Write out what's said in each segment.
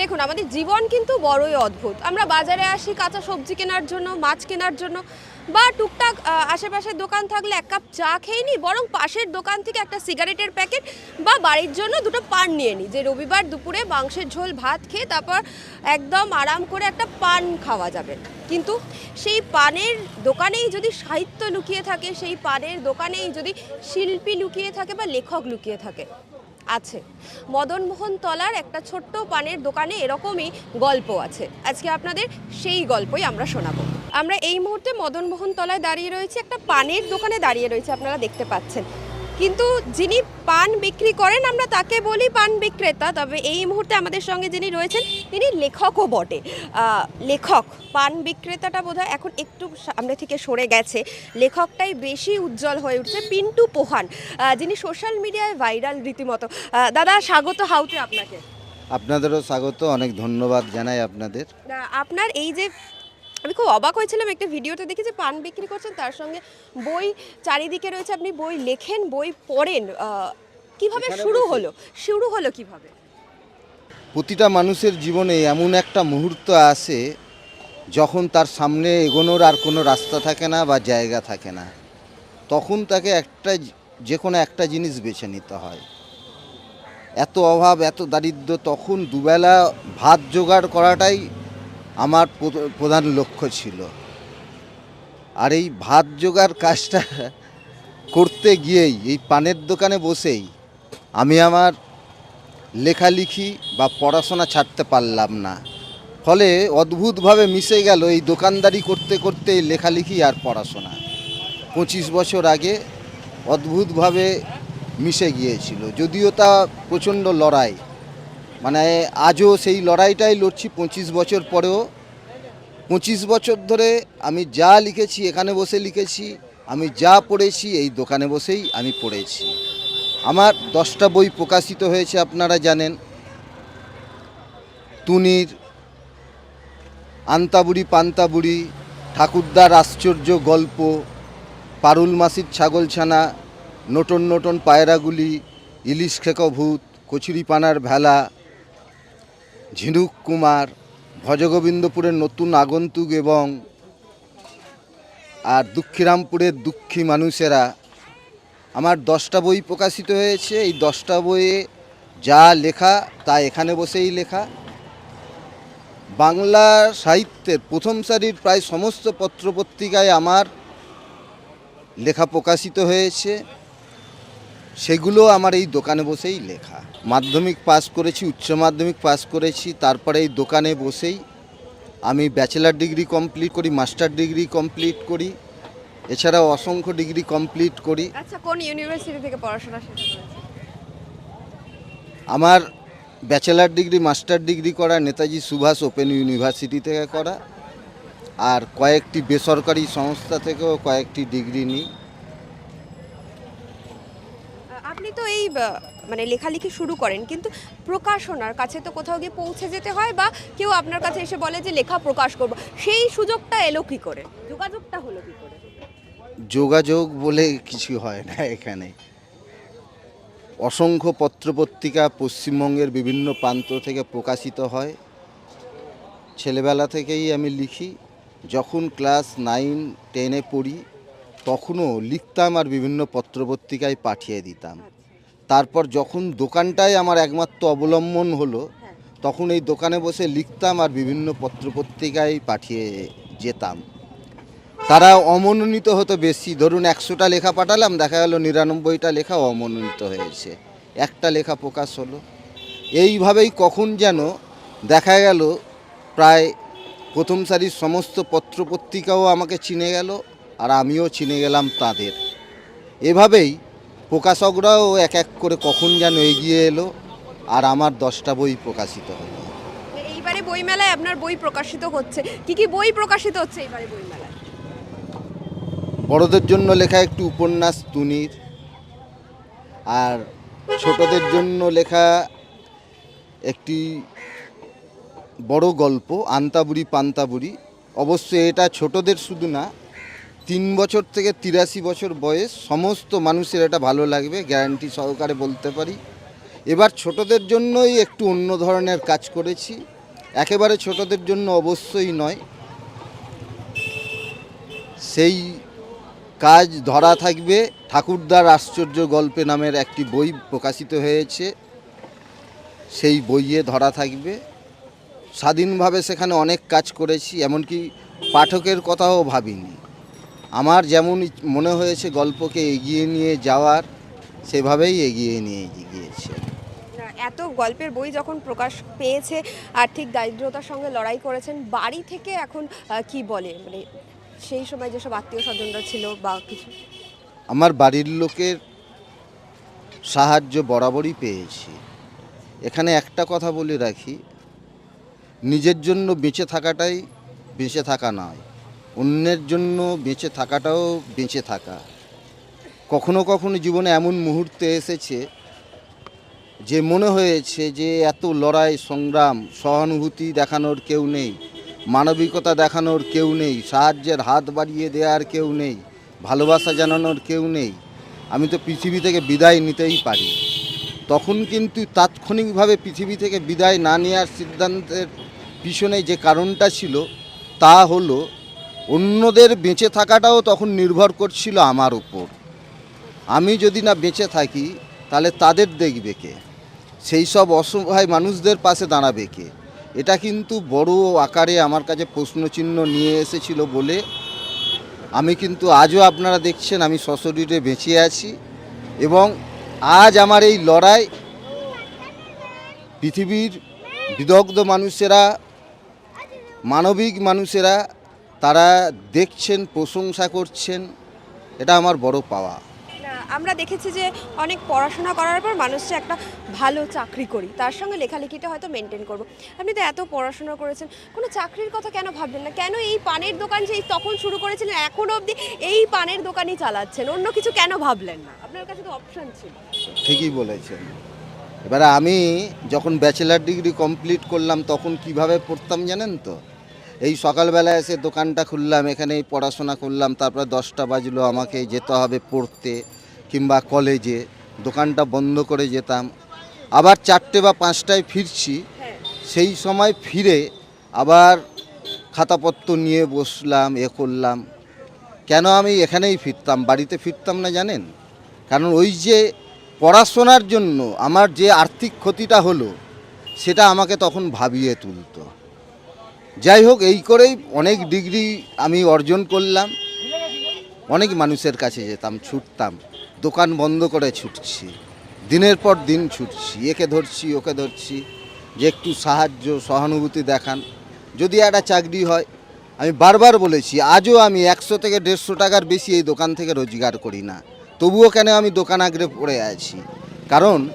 দেখুন, আমাদের জীবন কিন্তু বড়ই অদ্ভুত। আমরা বাজারে আসি, কাঁচা সবজি কেনার জন্য, মাছ কেনার জন্য, বা টুকটাক আশেপাশের দোকান থাকলে এক কাপ চা খেয়ে নিই, বরং পাশের দোকান থেকে একটা সিগারেটের প্যাকেট বা বাড়ির জন্য দুটো পান নিয়ে নিই, যে রবিবার দুপুরে মাংসের ঝোল, ভাত খেয়ে তারপর একদম আরাম করে একটা পান খাওয়া যাবে। কিন্তু সেই পানের দোকানেই যদি সাহিত্য লুকিয়ে থাকে, সেই পানের দোকানেই যদি শিল্পী লুকিয়ে থাকে বা লেখক লুকিয়ে থাকে আছে। মদনমোহন তলার একটা ছোট্ট পানের দোকানে এরকমই গল্প আছে। আজকে আপনাদের সেই গল্পই আমরা শোনাবো। আমরা এই মুহূর্তে মদনমোহন তলায় দাঁড়িয়ে রয়েছি, একটা পানের দোকানে দাঁড়িয়ে রয়েছে, আপনারা দেখতে পাচ্ছেন। কিন্তু যিনি পান বিক্রি করেন আমরা তাকে বলি পান বিক্রেতা। তবে এই মুহূর্তে আমাদের সঙ্গে যিনি রয়েছেন তিনি লেখকও বটে। লেখক পান বিক্রেতাটা বোধহয় এখন একটু সামনে থেকে সরে গেছে। লেখকটাই বেশি উজ্জ্বল হয়ে উঠছে পিন্টু পোহান। যিনি সোশ্যাল মিডিয়ায় ভাইরাল রীতিমতো। দাদা স্বাগত হাউতে আপনাকে। আপনাদেরও স্বাগত অনেক ধন্যবাদ জানাই আপনাদের। আপনার এই যে আমি খুব অবাক হয়েছিলাম একটা ভিডিওতে দেখি যে পান বিক্রি করছেন তার সঙ্গে বই চারিদিকে রয়েছে আপনি বই লেখেন বই পড়েন কীভাবে শুরু হলো? শুরু হলো কীভাবে? প্রতিটা মানুষের জীবনে এমন একটা মুহূর্ত আসে যখন তার সামনে এগোনোর আর কোনো রাস্তা থাকে না বা জায়গা থাকে না। তখন তাকে একটা যে কোনো একটা জিনিস বেছে নিতে হয়। এত অভাব এত দারিদ্র তখন দুবেলা ভাত জোগাড় করাটাই আমার প্রধ- প্রধান লক্ষ্য ছিল। আর এই ভাত জোগাড় কাজটা করতে গিয়েই, এই পানের দোকানে বসেই আমি আমার লেখালেখি বা পড়াশোনা ছাড়তে পারলাম না। ফলে অদ্ভুতভাবে মিশে গেল এই দোকানদারি করতে করতে এই লেখালেখি আর পড়াশোনা। পঁচিশ বছর আগে অদ্ভুতভাবে মিশে গিয়েছিল, যদিও তা প্রচণ্ড লড়াই। মানে আজও সেই লড়াইটাই লড়ছি পঁচিশ বছর পরেও। পঁচিশ বছর ধরে আমি যা লিখেছি, এখানে বসে লিখেছি, আমি যা পড়েছি, এই দোকানে বসেই আমি পড়েছি। আমার দশটা বই প্রকাশিত হয়েছে, আপনারা জানেন। তুনির, আন্তাবুড়ি পান্তাবুড়ি, ঠাকুরদার আশ্চর্য গল্প, পারুল মাসির ছাগলছানা নটন নটন পায়রাগুলি, ইলিশ খেকো ভূত কচুরিপানার ভেলা ঝিনুক কুমার, ভজগোবিন্দপুরের নতুন আগন্তুক এবং আর দুঃখীরামপুরের দুঃখী মানুষেরা। আমার দশটা বই প্রকাশিত হয়েছে, এই দশটা বইয়ে যা লেখা তা এখানে বসেই লেখা। বাংলা সাহিত্যের প্রথম সারির প্রায় সমস্ত পত্রপত্রিকায় আমার লেখা প্রকাশিত হয়েছে। সেগুলো আমার এই দোকানে বসেই লেখা। মাধ্যমিক পাস করেছি উচ্চ মাধ্যমিক পাস করেছি তারপরে এই দোকানে বসেই আমি ব্যাচেলার ডিগ্রি কমপ্লিট করি মাস্টার ডিগ্রি কমপ্লিট করি এছাড়াও অসংখ্য ডিগ্রি কমপ্লিট করি। আচ্ছা কোন ইউনিভার্সিটি থেকে পড়াশোনা শেষ আমার ব্যাচেলার ডিগ্রি মাস্টার ডিগ্রি করা নেতাজি সুভাষ ওপেন ইউনিভার্সিটি থেকে করা আর কয়েকটি বেসরকারি সংস্থা থেকেও কয়েকটি ডিগ্রি নিই। আপনি তো এই মানে লেখালেখি শুরু করেন, কিন্তু প্রকাশনার কাছে তো কোথাও গিয়ে পৌঁছে যেতে হয় বা কেউ আপনার কাছে এসে বলে যে, লেখা প্রকাশ করব। সেই সুযোগটা এলো কি করে? যোগাযোগটা হলো কি করে? যোগাযোগ বলে কিছু হয় না এখানে। অসংখ্য পত্রপত্রিকা পশ্চিমবঙ্গের বিভিন্ন প্রান্ত থেকে প্রকাশিত হয়। ছেলেবেলা থেকেই আমি লিখি। যখন ক্লাস নাইন, টেনে পড়ি তখনও লিখতাম আর বিভিন্ন পত্রপত্রিকায় পাঠিয়ে দিতাম। তারপর যখন দোকানটাই আমার একমাত্র অবলম্বন হলো, তখন এই দোকানে বসে লিখতাম আর বিভিন্ন পত্রপত্রিকায় পাঠিয়ে যেতাম। তারা অমনোনীত হতো বেশি। ধরুন একশোটা লেখা পাঠালাম, দেখা গেল নিরানব্বইটা লেখা অমনোনীত হয়েছে। একটা লেখা প্রকাশ হলো। এইভাবেই কখন যেন দেখা গেল, প্রায় প্রথম সারির সমস্ত পত্রপত্রিকাও আমাকে চিনে গেল। আর আমিও চিনে গেলাম তাদের। এভাবেই প্রকাশকরাও এক এক করে কখন যেন এগিয়ে এলো আর আমার দশটা বই প্রকাশিত হলো। এইবারে বইমেলায় আপনার বই প্রকাশিত হচ্ছে। কি কি বই প্রকাশিত হচ্ছে এইবারে বইমেলায়? বড়দের জন্য লেখা একটি উপন্যাস তুনির। আর ছোটদের জন্য লেখা একটি বড় গল্প আন্তাবুড়ি পান্তাবুড়ি অবশ্যই এটা ছোটদের শুধু না তিন বছর থেকে তিরাশি বছর বয়স সমস্ত মানুষের এটা ভালো লাগবে গ্যারান্টি সহকারে বলতে পারি। এবার ছোটদের জন্যই একটু অন্য ধরনের কাজ করেছি। একেবারে ছোটদের জন্য অবশ্যই নয়। সেই কাজ ধরা থাকবে, ঠাকুরদার আশ্চর্য গল্পে নামের একটি বই প্রকাশিত হয়েছে। সেই বইয়ে ধরা থাকবে। স্বাধীনভাবে সেখানে অনেক কাজ করেছি, এমনকি পাঠকের কথাও ভাবিনি। আমার যেমন মনে হয়েছে গল্পকে এগিয়ে নিয়ে যাওয়ার সেভাবেই এগিয়ে নিয়ে গিয়েছে। এত গল্পের বই যখন প্রকাশ পেয়েছে আর্থিক দারিদ্রতার সঙ্গে লড়াই করেছেন বাড়ি থেকে এখন কি বলে? মানে সেই সময় যেসব আত্মীয় স্বজনরা ছিল বা কিছু? আমার বাড়ির লোকের সাহায্য বরাবরই পেয়েছি। এখানে একটা কথা বলে রাখি নিজের জন্য বেঁচে থাকাটাই বেঁচে থাকা নয় অন্যের জন্য বেঁচে থাকাটাও বেঁচে থাকা। কখনো কখনো জীবনে এমন মুহূর্তে এসেছে যে মনে হয়েছে যে এত লড়াই, সংগ্রাম, সহানুভূতি দেখানোর কেউ নেই, মানবিকতা দেখানোর কেউ নেই, সাহায্যের হাত বাড়িয়ে দেওয়ার কেউ নেই, ভালোবাসা জানানোর কেউ নেই। আমি তো পৃথিবী থেকে বিদায় নিতেই পারি। তখন কিন্তু তাৎক্ষণিকভাবে পৃথিবী থেকে বিদায় না নেওয়ার সিদ্ধান্তের পিছনে যে কারণটা ছিল, তা হলো অন্যদের বেঁচে থাকাটাও তখন নির্ভর করছিল আমার উপর। আমি যদি না বেঁচে থাকি, তাহলে তাদের দেখবে কে? সেই সব অসহায় মানুষদের পাশে দাঁড়াবে কে? এটা কিন্তু বড় আকারে আমার কাছে প্রশ্নচিহ্ন নিয়ে এসেছিল বলে আমি কিন্তু আজও আপনারা দেখছেন, আমি সশরীরে বেঁচে আছি এবং আজ আমার এই লড়াই পৃথিবীর বিদগ্ধ মানুষেরা, মানবিক মানুষেরা তারা দেখছেন প্রশংসা করছেন এটা আমার বড় পাওয়া। না, আমরা দেখেছি যে অনেক পড়াশোনা করার পর মানুষটা একটা ভালো চাকরি করি তার সঙ্গে লেখালেখিটা হয়তো মেনটেন করব। আপনি তো এত পড়াশোনা করেছেন কোনো চাকরির কথা কেন ভাবলেন না? কেন এই পানের দোকান যে তখন শুরু করেছিলেন এখনও অবধি এই পানের দোকানই চালাচ্ছেন? অন্য কিছু কেন ভাবলেন না? আপনার কাছে তো অপশন ছিল। ঠিকই বলেছেন। এবারে আমি যখন ব্যাচেলার ডিগ্রি কমপ্লিট করলাম তখন কীভাবে পড়তাম জানেন তো? এই সকালবেলা এসে দোকানটা খুললাম, এখানেই পড়াশোনা করলাম, তারপরে দশটা বাজলো, আমাকে যেতে হবে পড়তে কিংবা কলেজে। দোকানটা বন্ধ করে যেতাম। আবার চারটে বা পাঁচটায় ফিরছি। সেই সময় ফিরে আবার খাতাপত্র নিয়ে বসলাম, এ করলাম। কেন আমি এখানেই ফিরতাম? বাড়িতে ফিরতাম না জানেন? কারণ ওই যে পড়াশোনার জন্য আমার যে আর্থিক ক্ষতিটা হলো, সেটা আমাকে তখন ভাবিয়ে তুলতো। যাই হোক, এই করেই অনেক ডিগ্রি আমি অর্জন করলাম। অনেক মানুষের কাছে যেতাম, ছুটতাম। দোকান বন্ধ করে ছুটছি। দিনের পর দিন ছুটছি। একে ধরছি, ওকে ধরছি। যে একটু সাহায্য, সহানুভূতি দেখান। যদি একটা চাকরি হয়, আমি বারবার বলেছি, আজও আমি একশো থেকে দেড়শো টাকার বেশি এই দোকান থেকে রোজগার করি না। তবুও কেন আমি দোকান আগড়ে পড়ে আছি? কারণ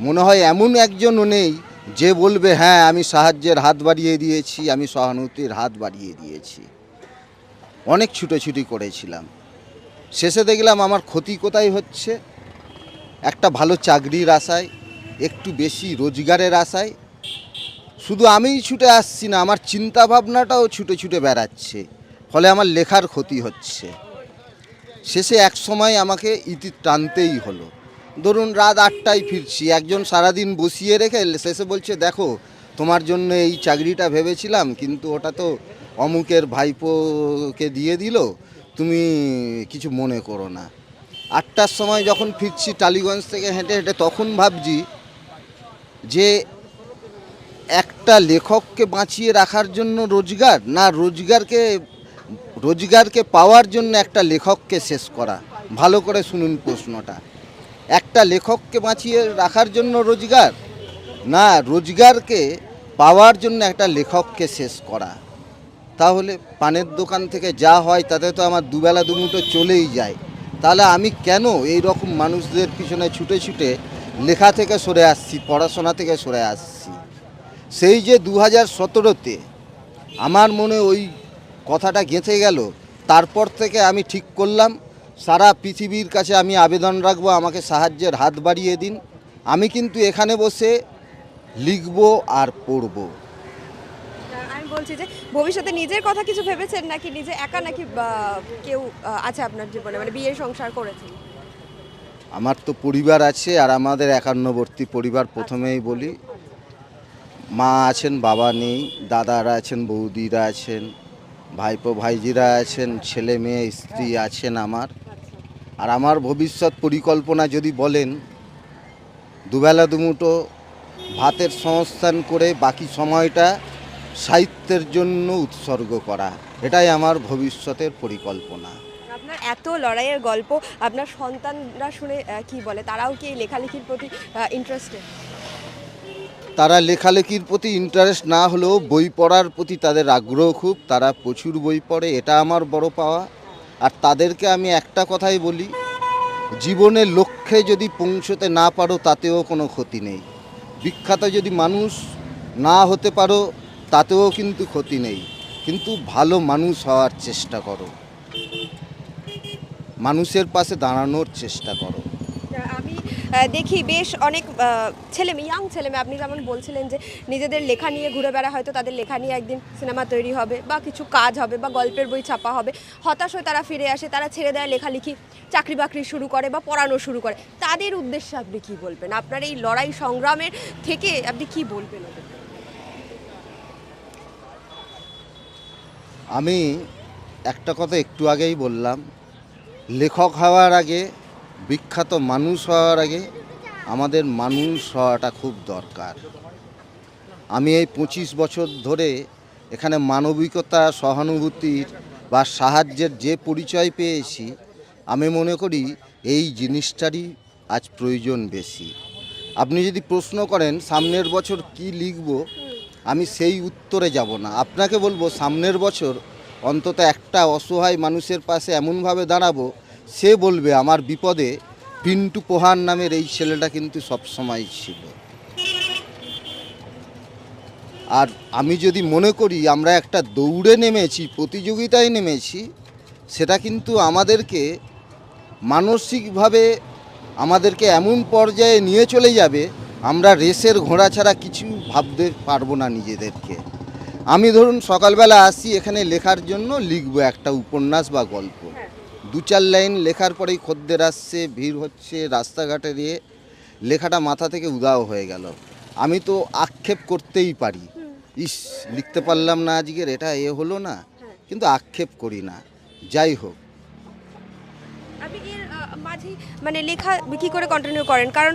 মনে হয় এমন একজনও নেই যে বলবে হ্যাঁ আমি সাহায্যের হাত বাড়িয়ে দিয়েছি, আমি সহানুভূতির হাত বাড়িয়ে দিয়েছি। অনেক ছুটোছুটি করেছিলাম। শেষে দেখলাম আমার ক্ষতি কোথায় হচ্ছে? একটা ভালো চাকরির আশায়, একটু বেশি রোজগারের আশায়। শুধু আমিই ছুটে আসছি না, আমার চিন্তা ভাবনাটাও ছুটে ছুটে বেড়াচ্ছে, ফলে আমার লেখার ক্ষতি হচ্ছে। শেষে এক সময় আমাকে ইতি টানতেই হলো। ধরুন রাত আটটায় ফিরছি, একজন সারাদিন বসিয়ে রেখে শেষে বলছে, দেখো, তোমার জন্য এই চাকরিটা ভেবেছিলাম, কিন্তু ওটা তো অমুকের ভাইপোকে দিয়ে দিল, তুমি কিছু মনে করো না। আটটার সময় যখন ফিরছি টালিগঞ্জ থেকে হেঁটে হেঁটে, তখন ভাবছি যে একটা লেখককে বাঁচিয়ে রাখার জন্য রোজগার, না রোজগারকে রোজগারকে পাওয়ার জন্য একটা লেখককে শেষ করা? ভালো করে শুনুন প্রশ্নটা। একটা লেখককে বাঁচিয়ে রাখার জন্য রোজগার? না, রোজগারকে পাওয়ার জন্য একটা লেখককে শেষ করা। তাহলে পানের দোকান থেকে যা হয় তাতে তো আমার দুবেলা দুমুটো চলেই যায়। তাহলে আমি কেন এই রকম মানুষদের পিছনে ছুটে ছুটে লেখা থেকে সরে আসছি, পড়াশোনা থেকে সরে আসছি? সেই যে দু হাজার সতেরোতে আমার মনে ওই কথাটা গেঁথে গেল, তারপর থেকে আমি ঠিক করলাম সারা পৃথিবীর কাছে আমি আবেদন রাখব আমাকে সাহায্যের হাত বাড়িয়ে দিন। আমি কিন্তু এখানে বসে লিখব আর পড়ব। আমি বলছি যে ভবিষ্যতে নিজের কথা কিছু ভেবেছেন নাকি নিজে একা নাকি কেউ আছে আপনার জীবনে মানে বিয়ের সংসার করেছেন? আমার তো পরিবার আছে আর আমাদের একান্নবর্তী পরিবার প্রথমেই বলি। মা আছেন বাবা নেই দাদারা আছেন বৌদিরা আছেন ভাইপো ভাইজিরা আছেন ছেলে মেয়ে স্ত্রী আছেন আমার। আর আমার ভবিষ্যৎ পরিকল্পনা যদি বলেন দুবেলা দুমুটো ভাতের সংস্থান করে বাকি সময়টা সাহিত্যের জন্য উৎসর্গ করা এটাই আমার ভবিষ্যতের পরিকল্পনা। আপনার এত লড়াইয়ের গল্প আপনার সন্তানরা শুনে কি বলে? তারাও কি লেখালেখির প্রতি ইন্টারেস্টেড তারা লেখালেখির প্রতি ইন্টারেস্ট না হলেও বই পড়ার প্রতি তাদের আগ্রহ খুব তারা প্রচুর বই পড়ে এটা আমার বড় পাওয়া। আর তাদেরকে আমি একটা কথাই বলি জীবনের লক্ষ্যে যদি পৌঁছতে না পারো, তাতেও কোনো ক্ষতি নেই। বিখ্যাত যদি মানুষ না হতে পারো, তাতেও কিন্তু ক্ষতি নেই। কিন্তু ভালো মানুষ হওয়ার চেষ্টা করো। মানুষের পাশে দাঁড়ানোর চেষ্টা করো। আমি দেখি বেশ অনেক ছেলে মেয়ে ইয়াং ছেলে মেয়ে, আপনি যেমন বলছিলেন যে নিজেদের লেখা নিয়ে ঘুরে বেড়া হয়তো তাদের লেখা নিয়ে একদিন সিনেমা তৈরি হবে বা কিছু কাজ হবে বা গল্পের বই ছাপা হবে। হতাশ হয়ে তারা ফিরে আসে, তারা ছেড়ে দেয় লেখালেখি, চাকরি বাকরি শুরু করে বা পড়ানো শুরু করে। তাদের উদ্দেশ্যে আপনি কি বলবেন? আপনার এই লড়াই সংগ্রামের থেকে আপনি কি বলবেন? আমি একটা কথা একটু আগেই বললাম। লেখক হওয়ার আগে, বিখ্যাত মানুষ হওয়ার আগে আমাদের মানুষ হওয়াটা খুব দরকার। আমি এই পঁচিশ বছর ধরে এখানে মানবিকতা সহানুভূতির বা সাহায্যের যে পরিচয় পেয়েছি, আমি মনে করি এই জিনিসটারই আজ প্রয়োজন বেশি। আপনি যদি প্রশ্ন করেন, সামনের বছর কি লিখব, আমি সেই উত্তরে যাব না। আপনাকে বলব, সামনের বছর অন্তত একটা অসহায় মানুষের পাশে এমনভাবে দাঁড়াবো, সে বলবে, আমার বিপদে পিন্টু পোহান নামের এই ছেলেটা কিন্তু সবসময় ছিল। আর আমি যদি মনে করি, আমরা একটা দৌড়ে নেমেছি, প্রতিযোগিতায় নেমেছি, সেটা কিন্তু আমাদেরকে মানসিকভাবে আমাদেরকে এমন পর্যায়ে নিয়ে চলে যাবে, আমরা রেসের ঘোড়া ছাড়া কিছু ভাবতে পারব না নিজেদেরকে। আমি ধরুন সকালবেলা আসি, এখানে লেখার জন্য লিখব একটা উপন্যাস বা গল্প। দু চার লাইন লেখার পরেই খদ্দের আসছে ভিড় হচ্ছে রাস্তাঘাটে দিয়ে। লেখাটা মাথা থেকে উদাও হয়ে গেল। আমি তো আক্ষেপ করতেই পারি। ইস লিখতে পারলাম না আজকের এটা এ হলো না। কিন্তু আক্ষেপ করি না। যাই হোক। আপনি এর মানে লেখা কি করে কন্টিনিউ করেন? কারণ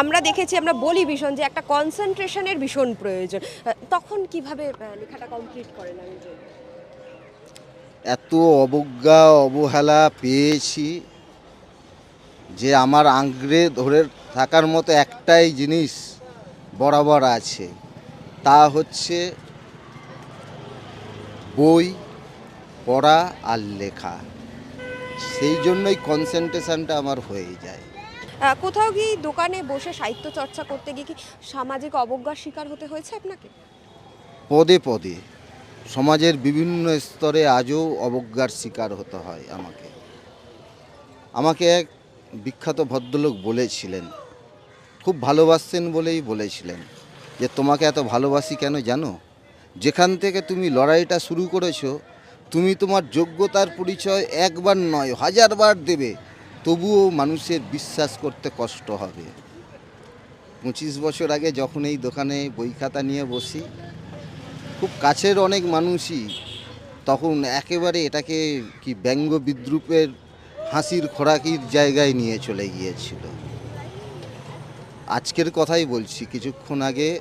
আমরা দেখেছি আমরা বলি ভীষণ যে একটা কনসেন্ট্রেশনের ভীষণ প্রয়োজন। তখন কীভাবে লেখাটা কমপ্লিট করেন আমি এত অবজ্ঞা অবহেলা পেয়েছি যে আমার আঙ্গ্রে ধরে থাকার মতো একটাই জিনিস বরাবর আছে। তা হচ্ছে বই পড়া আর লেখা। সেই জন্যই কনসেন্ট্রেশনটা আমার হয়ে যায়। কোথাও কি দোকানে বসে সাহিত্য চর্চা করতে গিয়ে কি সামাজিক অবজ্ঞার শিকার হতে হয়েছে আপনাকে? পদে পদে। সমাজের বিভিন্ন স্তরে আজও অবজ্ঞার শিকার হতে হয় আমাকে। আমাকে এক বিখ্যাত ভদ্রলোক বলেছিলেন, খুব ভালোবাসতেন বলেই বলেছিলেন যে, তোমাকে এত ভালোবাসি কেন জানো? যেখান থেকে তুমি লড়াইটা শুরু করেছ, তুমি তোমার যোগ্যতার পরিচয় একবার নয়, হাজারবার দেবে, তবুও মানুষের বিশ্বাস করতে কষ্ট হবে। পঁচিশ বছর আগে যখন এই দোকানে বই খাতা নিয়ে বসি খুব কাছের অনেক মানুষই তখন একেবারে এটাকে কি ব্যঙ্গ বিদ্রুপের হাসির খোরাকির জায়গায় নিয়ে চলে গিয়েছিল। আজকের কথাই বলছি, কিছুক্ষণ আগে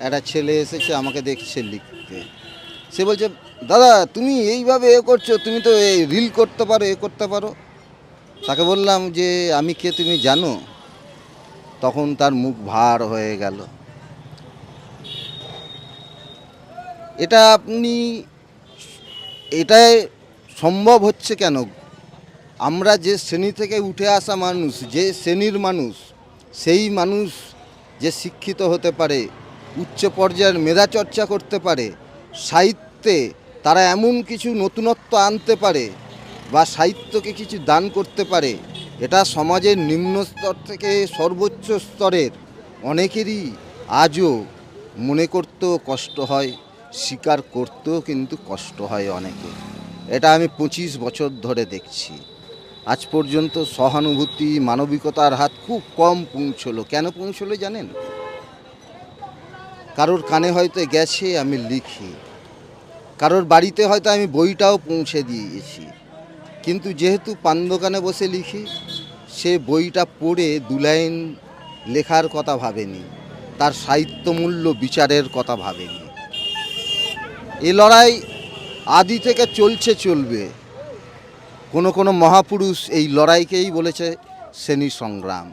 একটা ছেলে এসেছে আমাকে দেখছে লিখতে। সে বলছে, দাদা, তুমি এইভাবে এ করছ, তুমি তো এই রিল করতে পারো, এ করতে পারো। তাকে বললাম যে, আমি কে তুমি জানো? তখন তার মুখ ভার হয়ে গেল। এটা আপনি, এটাই সম্ভব হচ্ছে কেন? আমরা যে শ্রেণি থেকে উঠে আসা মানুষ, যে শ্রেণির মানুষ, সেই মানুষ যে শিক্ষিত হতে পারে, উচ্চ পর্যায়ের মেধা চর্চা করতে পারে, সাহিত্যে তারা এমন কিছু নতুনত্ব আনতে পারে বা সাহিত্যকে কিছু দান করতে পারে, এটা সমাজের নিম্ন স্তর থেকে সর্বোচ্চ স্তরের অনেকেরই আজও মনে করতেও কষ্ট হয়। স্বীকার করতেও কিন্তু কষ্ট হয় অনেকে। এটা আমি পঁচিশ বছর ধরে দেখছি। আজ পর্যন্ত সহানুভূতি, মানবিকতার হাত খুব কম পৌঁছলো। কেন পৌঁছলো জানেন? কারোর কানে হয়তো গেছে আমি লিখি। কারোর বাড়িতে হয়তো আমি বইটাও পৌঁছে দিয়েছি। কিন্তু যেহেতু পান দোকানে বসে লিখি, সে বইটা পড়ে দু লাইন লেখার কথা ভাবেনি। তার সাহিত্যমূল্য বিচারের কথা ভাবেনি। এ লড়াই আদি থেকে চলছে চলবে। কোনো কোনো মহাপুরুষ এই লড়াইকেই বলেছে শ্রেণি সংগ্রাম